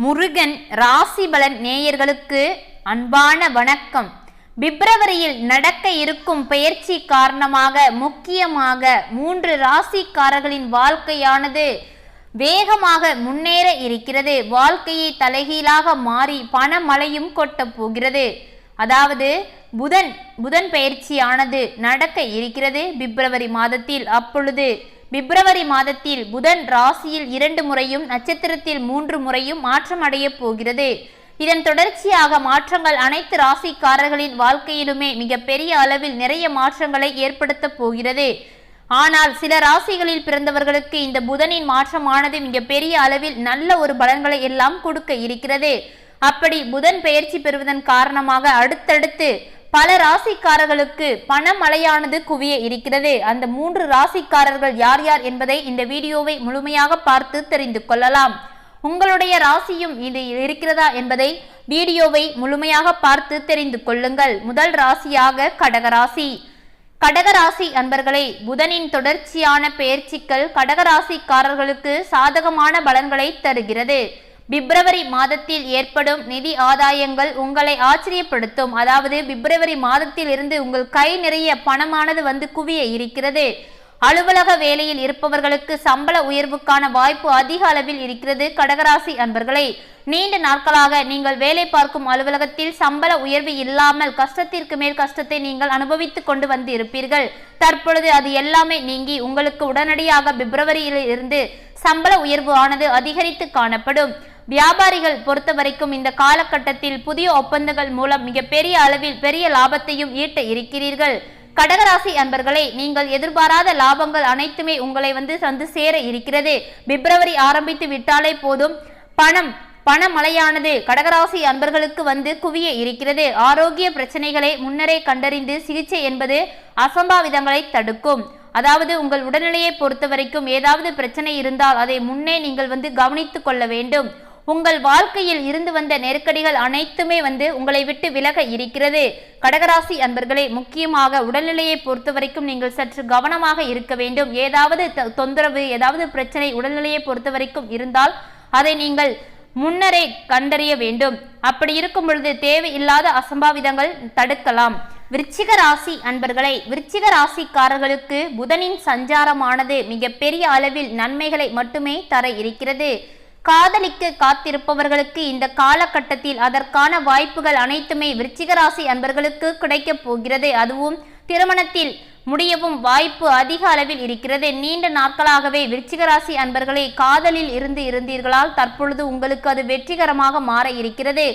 முருகன் ராசிபலன் நேயர்களுக்கு அன்பான வணக்கம். பிப்ரவரியில் நடக்க இருக்கும் பெயர்ச்சி காரணமாக முக்கியமாக மூன்று ராசிக்காரர்களின் வாழ்க்கையானது வேகமாக முன்னேற இருக்கிறது. வாழ்க்கையை தலைகீழாக மாறி பணமழையும் கொட்டப் போகிறது. அதாவது புதன் புதன் பயிற்சியானது நடக்க இருக்கிறது பிப்ரவரி மாதத்தில். அப்பொழுது பிப்ரவரி மாதத்தில் புதன் ராசியில் இரண்டு முறையும் நட்சத்திரத்தில் மூன்று முறையும் மாற்றம் அடையப் போகிறது. இதன் தொடர்ச்சியாக மாற்றங்கள் அனைத்து ராசிக்காரர்களின் வாழ்க்கையிலுமே மிகப்பெரிய அளவில் நிறைய மாற்றங்களை ஏற்படுத்த போகிறது. ஆனால் சில ராசிகளில் பிறந்தவர்களுக்கு இந்த புதனின் மாற்றமானது மிகப்பெரிய அளவில் நல்ல ஒரு பலன்களை எல்லாம் கொடுக்க இருக்கிறது. அப்படி புதன் பெயர்ச்சி பெறுவதன் காரணமாக அடுத்தடுத்து பல ராசிக்காரர்களுக்கு பணமழையானது குவிய இருக்கிறது. அந்த மூன்று ராசிக்காரர்கள் யார் யார் என்பதை இந்த வீடியோவை முழுமையாக பார்த்து தெரிந்து கொள்ளலாம். உங்களுடைய ராசியும் இது இருக்கிறதா என்பதை வீடியோவை முழுமையாக பார்த்து தெரிந்து கொள்ளுங்கள். முதல் ராசியாக கடகராசி. கடகராசி அன்பர்களே புதனின் தொடர்ச்சியான பெயர்ச்சிகள் கடகராசிக்காரர்களுக்கு சாதகமான பலன்களை தருகிறது. பிப்ரவரி மாதத்தில் ஏற்படும் நிதி ஆதாயங்கள் உங்களை ஆச்சரியப்படுத்தும். அதாவது பிப்ரவரி மாதத்தில் இருந்து உங்கள் கை நிறைய பணமானது வந்து குவிய இருக்கிறது. அலுவலக வேலையில் இருப்பவர்களுக்கு சம்பள உயர்வுக்கான வாய்ப்பு அதிக அளவில் இருக்கிறது கடகராசி அன்பர்களை. நீண்ட நாட்களாக நீங்கள் வேலை பார்க்கும் அலுவலகத்தில் சம்பள உயர்வு இல்லாமல் கஷ்டத்திற்கு மேல் கஷ்டத்தை நீங்கள் அனுபவித்துக் கொண்டு வந்து இருப்பீர்கள். தற்பொழுது அது எல்லாமே நீங்கி உங்களுக்கு உடனடியாக பிப்ரவரியில் இருந்து சம்பள உயர்வு ஆனது அதிகரித்து காணப்படும். வியாபாரிகள் பொறுத்த வரைக்கும் இந்த காலகட்டத்தில் புதிய ஒப்பந்தங்கள் மூலம் மிகப்பெரிய அளவில் பெரிய லாபத்தையும் ஈட்ட இருக்கிறீர்கள். கடகராசி அன்பர்களை நீங்கள் எதிர்பாராத லாபங்கள் அனைத்துமே உங்களை வந்து வந்து சேர இருக்கிறது. பிப்ரவரி ஆரம்பித்து விட்டாலே போதும். பணம் பணமழையானது கடகராசி அன்பர்களுக்கு வந்து குவிய இருக்கிறது. ஆரோக்கிய பிரச்சனைகளை முன்னரே கண்டறிந்து சிகிச்சை என்பது அசம்பாவிதங்களை தடுக்கும். அதாவது உங்கள் உடல்நிலையை பொறுத்த வரைக்கும் ஏதாவது பிரச்சனை இருந்தால் அதை முன்னே நீங்கள் வந்து கவனித்துக் கொள்ள வேண்டும். உங்கள் வாழ்க்கையில் இருந்து வந்த நெருக்கடிகள் அனைத்துமே வந்து உங்களை விட்டு விலக இருக்கிறது. கடகராசி அன்பர்களே முக்கியமாக உடல்நிலையை பொறுத்த வரைக்கும் நீங்கள் சற்று கவனமாக இருக்க வேண்டும். ஏதாவது தொந்தரவு ஏதாவது பிரச்சனை உடல்நிலையை பொறுத்த வரைக்கும் இருந்தால் அதை நீங்கள் முன்னரே கண்டறிய வேண்டும். அப்படி இருக்கும் பொழுது தேவையில்லாத அசம்பாவிதங்கள் தடுக்கலாம். விருச்சிக ராசி அன்பர்களை விருச்சிக ராசிக்காரர்களுக்கு புதனின் சஞ்சாரமானது மிகப்பெரிய அளவில் நன்மைகளை மட்டுமே தர இருக்கிறது. காதலிக்கு காத்திருப்பவர்களுக்கு இந்த காலகட்டத்தில் அதற்கான வாய்ப்புகள் அனைத்துமே விருச்சிகராசி அன்பர்களுக்கு கிடைக்கப் போகிறது. அதுவும் திருமணத்தில் முடியவும் வாய்ப்பு அதிக அளவில் இருக்கிறது. நீண்ட நாட்களாகவே விருச்சிகராசி அன்பர்களை காதலில் இருந்து இருந்தீர்களால் தற்பொழுது உங்களுக்கு அது வெற்றிகரமாக மாற இருக்கிறது.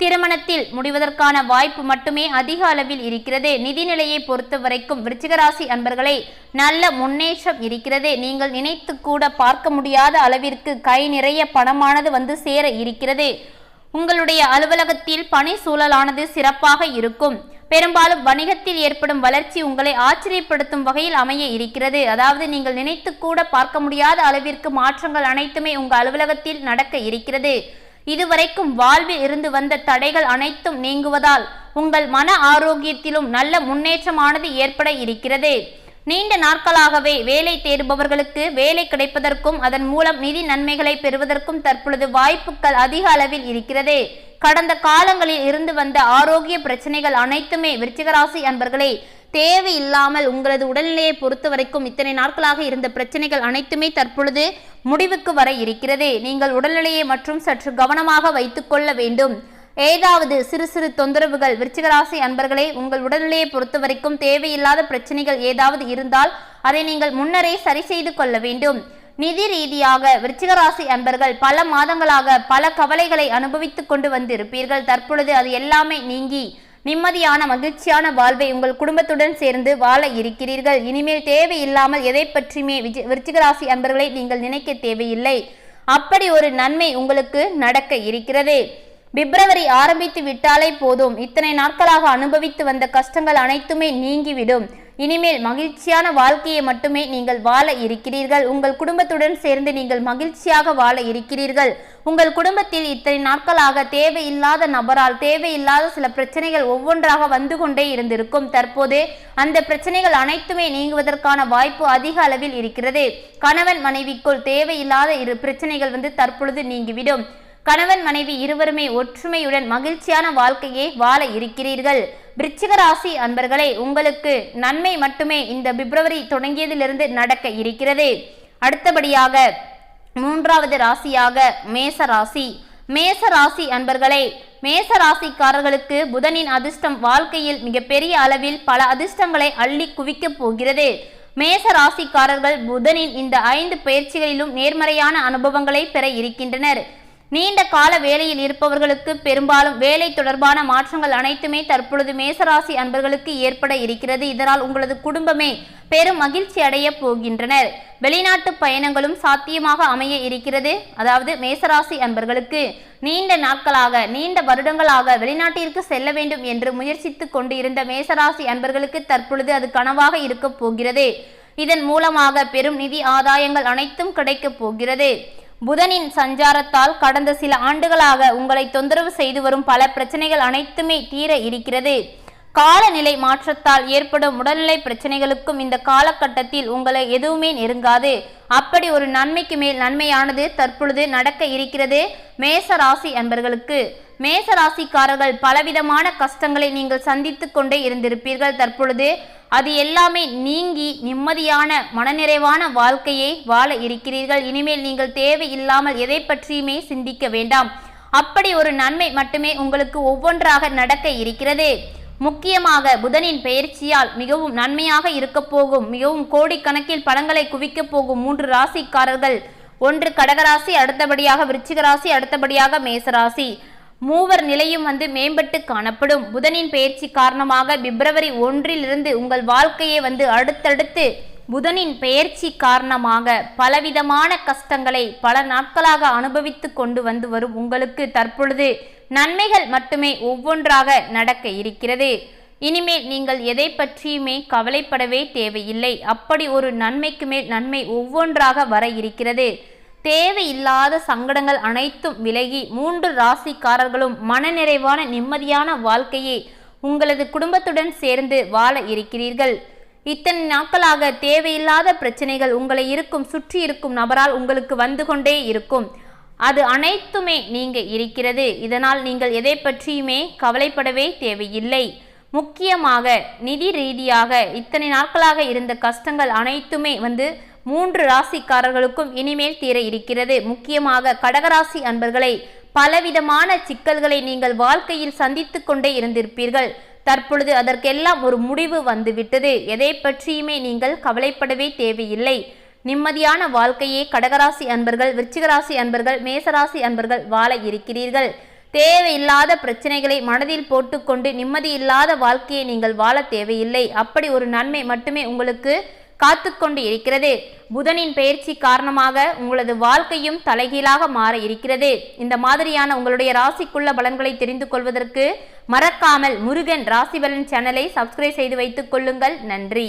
திருமணத்தில் முடிவதற்கான வாய்ப்பு மட்டுமே அதிக அளவில் இருக்கிறது. நிதிநிலையை பொறுத்த வரைக்கும் விருச்சிகராசி அன்பர்களை நல்ல முன்னேற்றம் இருக்கிறது. நீங்கள் நினைத்து கூட பார்க்க முடியாத அளவிற்கு கை நிறைய பணமானது வந்து சேர இருக்கிறது. உங்களுடைய அலுவலகத்தில் பணி சூழலானது சிறப்பாக இருக்கும். பெரும்பாலும் வணிகத்தில் ஏற்படும் வளர்ச்சி உங்களை ஆச்சரியப்படுத்தும் வகையில் அமைய இருக்கிறது. அதாவது நீங்கள் நினைத்து கூட பார்க்க முடியாத அளவிற்கு மாற்றங்கள் அனைத்துமே உங்கள் அலுவலகத்தில் நடக்க இருக்கிறது. இதுவரைக்கும் வாழ்வில் இருந்து வந்த தடைகள் அனைத்தும் நீங்குவதால் உங்கள் மன ஆரோக்கியத்திலும் நல்ல முன்னேற்றமானது ஏற்பட இருக்கிறது. நீண்ட நாட்களாகவே வேலை தேடுபவர்களுக்கு வேலை கிடைப்பதற்கும் அதன் மூலம் நிதி நன்மைகளை பெறுவதற்கும் தற்பொழுது வாய்ப்புகள் அதிக அளவில் இருக்கிறது. கடந்த காலங்களில் இருந்து வந்த ஆரோக்கிய பிரச்சனைகள் அனைத்துமே விருச்சிகராசி அன்பர்களே தேவையில்லாமல் உங்களது உடல்நிலையை பொறுத்த வரைக்கும் இத்தனை நாட்களாக இருந்த பிரச்சனைகள் அனைத்துமே தற்பொழுது முடிவுக்கு வர இருக்கிறது. நீங்கள் உடல்நிலையை மற்றும் சற்று கவனமாக வைத்துக்கொள்ள வேண்டும். ஏதாவது சிறு சிறு தொந்தரவுகள் விருச்சிகராசி அன்பர்களே உங்கள் உடல்நிலையை பொறுத்த வரைக்கும் தேவையில்லாத பிரச்சனைகள் ஏதாவது இருந்தால் அதை நீங்கள் முன்னரே சரி செய்து கொள்ள வேண்டும். நிதி ரீதியாக விருச்சிகராசி அன்பர்கள் பல மாதங்களாக பல கவலைகளை அனுபவித்துக் கொண்டு வந்திருப்பீர்கள். தற்பொழுது அது எல்லாமே நீங்கி நிம்மதியான மகிழ்ச்சியான வாழ்வை உங்கள் குடும்பத்துடன் சேர்ந்து வாழ இருக்கிறீர்கள். இனிமேல் தேவையில்லாமல் எதை பற்றியுமே விஜய் விருச்சிகராசி அன்பர்களை நீங்கள் நினைக்க தேவையில்லை. அப்படி ஒரு நன்மை உங்களுக்கு நடக்க இருக்கிறது. பிப்ரவரி ஆரம்பித்து விட்டாலே போதும். இத்தனை நாட்களாக அனுபவித்து வந்த கஷ்டங்கள் அனைத்துமே நீங்கிவிடும். இனிமேல் மகிழ்ச்சியான வாழ்க்கையை மட்டுமே நீங்கள் வாழ இருக்கிறீர்கள். உங்கள் குடும்பத்துடன் சேர்ந்து நீங்கள் மகிழ்ச்சியாக வாழ இருக்கிறீர்கள். உங்கள் குடும்பத்தில் இத்தனை நாட்களாக தேவையில்லாத நபரால் தேவையில்லாத சில பிரச்சனைகள் ஒவ்வொன்றாக வந்து கொண்டே இருந்திருக்கும். தற்போது அந்த பிரச்சனைகள் அனைத்துமே நீங்குவதற்கான வாய்ப்பு அதிக அளவில் இருக்கிறது. கணவன் மனைவிக்குள் தேவையில்லாத இரு பிரச்சனைகள் வந்து தற்பொழுது நீங்கிவிடும். கணவன் மனைவி இருவருமே ஒற்றுமையுடன் மகிழ்ச்சியான வாழ்க்கையை வாழ இருக்கிறீர்கள். விருச்சிக ராசி அன்பர்களே உங்களுக்கு நன்மை மட்டுமே இந்த பிப்ரவரி தொடங்கியதிலிருந்து நடக்க இருக்கிறது. அடுத்தபடியாக மூன்றாவது ராசியாக மேச ராசி மேச ராசி அன்பர்களே மேச ராசிக்காரர்களுக்கு புதனின் அதிர்ஷ்டம் வாழ்க்கையில் மிகப்பெரிய அளவில் பல அதிர்ஷ்டங்களை அள்ளி குவிக்கப் போகிறது. மேச ராசிக்காரர்கள் புதனின் இந்த ஐந்து பயிற்சிகளிலும் நேர்மறையான அனுபவங்களை பெற இருக்கின்றனர். நீண்ட கால வேலையில் இருப்பவர்களுக்கு பெரும்பாலும் வேலை தொடர்பான மாற்றங்கள் அனைத்துமே தற்பொழுது மேசராசி அன்பர்களுக்கு ஏற்பட இருக்கிறது. இதனால் உங்களது குடும்பமே பெரும் மகிழ்ச்சி அடைய போகின்றனர். வெளிநாட்டு பயணங்களும் சாத்தியமாக அமைய இருக்கிறது. அதாவது மேசராசி அன்பர்களுக்கு நீண்ட நாட்களாக நீண்ட வருடங்களாக வெளிநாட்டிற்கு செல்ல வேண்டும் என்று முயற்சித்து கொண்டு இருந்த மேசராசி அன்பர்களுக்கு தற்பொழுது அது கனவாக இருக்கப் போகிறது. இதன் மூலமாக பெரும் நிதி ஆதாயங்கள் அனைத்தும் கிடைக்கப் போகிறது. புதனின் சஞ்சாரத்தால் கடந்த சில ஆண்டுகளாக உங்களை தொந்தரவு செய்து வரும் பல பிரச்சனைகள் அனைத்துமே தீர இருக்கிறது. காலநிலை மாற்றத்தால் ஏற்படும் உடல்நிலை பிரச்சனைகளுக்கும் இந்த காலகட்டத்தில் உங்களை எதுவுமே நெருங்காது. அப்படி ஒரு நன்மைக்கு மேல் நன்மையானது தற்பொழுது நடக்க இருக்கிறது. மேச ராசி அன்பர்களுக்கு மேச ராசிக்காரர்கள் பலவிதமான கஷ்டங்களை நீங்கள் சந்தித்து கொண்டே இருந்திருப்பீர்கள் தற்பொழுது. அது எல்லாமே நீங்கி நிம்மதியான மனநிறைவான வாழ்க்கையை வாழ இருக்கிறீர்கள். இனிமேல் நீங்கள் தேவையில்லாமல் எதை பற்றியுமே சிந்திக்க வேண்டாம். அப்படி ஒரு நன்மை மட்டுமே உங்களுக்கு ஒவ்வொன்றாக நடக்க இருக்கிறது. முக்கியமாக புதனின் பெயர்ச்சியால் மிகவும் நன்மையாக இருக்க போகும் மிகவும் கோடிக்கணக்கில் பணங்களை குவிக்கப் போகும் மூன்று ராசிக்காரர்கள். ஒன்று கடகராசி அடுத்தபடியாக விருச்சிகராசி அடுத்தபடியாக மேசராசி. மூவர் நிலையும் வந்து மேம்பட்டு காணப்படும். புதனின் பெயர்ச்சி காரணமாக பிப்ரவரி ஒன்றிலிருந்து உங்கள் வாழ்க்கையை வந்து அடுத்தடுத்து புதனின் பெயர்ச்சி காரணமாக பலவிதமான கஷ்டங்களை பல நாட்களாக அனுபவித்து கொண்டு வந்து வரும் உங்களுக்கு தற்பொழுது. நன்மைகள் மட்டுமே ஒவ்வொன்றாக நடக்க இருக்கிறது. இனிமேல் நீங்கள் எதை பற்றியுமே கவலைப்படவே தேவையில்லை. அப்படி ஒரு நன்மைக்கு மேல் நன்மை ஒவ்வொன்றாக வர இருக்கிறது. தேவையில்லாத சங்கடங்கள் அனைத்தும் விலகி மூன்று ராசிக்காரர்களும் மனநிறைவான நிம்மதியான வாழ்க்கையை உங்களது குடும்பத்துடன் சேர்ந்து வாழ இருக்கிறீர்கள். இத்தனை நாட்களாக தேவையில்லாத பிரச்சனைகள் உங்களை இருக்கும் சுற்றி இருக்கும் நபரால் உங்களுக்கு வந்து கொண்டே இருக்கும். அது அனைத்துமே நீங்க இருக்கிறது. இதனால் நீங்கள் எதை பற்றியுமே கவலைப்படவே தேவையில்லை. முக்கியமாக நிதி ரீதியாக இத்தனை நாட்களாக இருந்த கஷ்டங்கள் அனைத்துமே வந்து மூன்று ராசிக்காரர்களுக்கும் இனிமேல் தீர இருக்கிறது. முக்கியமாக கடகராசி அன்பர்களை பலவிதமான சிக்கல்களை நீங்கள் வாழ்க்கையில் சந்தித்து கொண்டே இருந்திருப்பீர்கள். தற்பொழுது அதற்கெல்லாம் ஒரு முடிவு வந்துவிட்டது. எதை பற்றியுமே நீங்கள் கவலைப்படவே தேவையில்லை. நிம்மதியான வாழ்க்கையே கடகராசி அன்பர்கள் விருச்சிகராசி அன்பர்கள் மேசராசி அன்பர்கள் வாழ இருக்கிறீர்கள். தேவையில்லாத பிரச்சனைகளை மனதில் போட்டுக்கொண்டு நிம்மதி இல்லாத வாழ்க்கையை நீங்கள் வாழ தேவையில்லை. அப்படி ஒரு நன்மை மட்டுமே உங்களுக்கு காத்து கொண்டு இருக்கிறது. புதனின் பயிற்சி காரணமாக உங்களது வாழ்க்கையும் தலைகீழாக மாற இருக்கிறது. இந்த மாதிரியான உங்களுடைய ராசிக்குள்ள பலன்களை தெரிந்து கொள்வதற்கு மறக்காமல் முருகன் ராசி பலன் சேனலை சப்ஸ்கிரைப் செய்து வைத்துக் கொள்ளுங்கள். நன்றி.